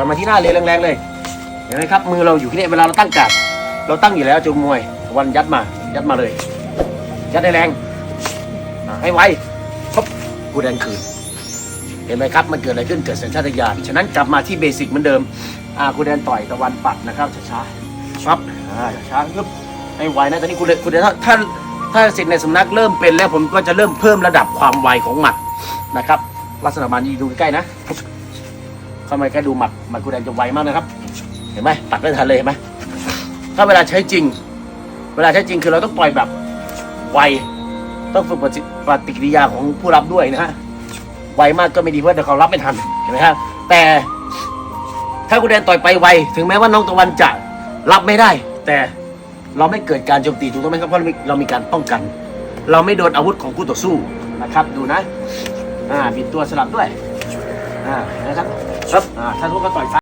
ต่อยมาที่หน้าเลยแรงๆเลย เห็นไหมครับ มือเราอยู่ที่นี่เวลาเราตั้งกาดเราตั้งอยู่แล้วจูงมวย วันยัดมา ยัดมาเลย ยัดได้แรงให้ไวปุ๊บกูแดนคืน เห็นไหมครับ มันเกิดอะไรขึ้น เกิดสัญชาตญาณ ฉะนั้นกลับมาที่เบสิกเหมือนเดิม อ่ากูแดนต่อยตะวันปัดนะครับช้าๆปั๊บอ่าช้าปึ๊บให้ไวนะ ตอนนี้กูแดนกูแดนถ้าถ้าถ้าสิทธิ์ในสำนักเริ่มเป็นแล้วผมก็จะเริ่มเพิ่มระดับความไวของหมัดนะครับ ลักษณะมันดูใกล้นะ เข้ามาใกดูหมัดหมัดกูแดนจะไวมากนะครับ เห็นไหมตัดไม่ทันเลยเห็นไหมถ้าเวลาใช้จริง เวลาใช้จริงคือเราต้องปล่อยแบบไวต้องฝึกปฏิกิริยาของผู้รับด้วยนะฮะไวมากก็ไม่ดีเพราะเดี๋ยวเขารับไม่ทันเห็นไหมครับแต่ถ้าคุแดนต่อยไปไว ถึงแม้ว่าน้องตะวันจะรับไม่ได้ แต่เราไม่เกิดการโจมตีถูกต้องไหมครับเพราะเรามีการป้องกัน เราไม่โดนอาวุธของคู่ต่อสู้นะครับ ดูนะ อ่าบิดตัวสลับด้วย อ่านะครับ ถ้าทุกคนต่อยซ้าย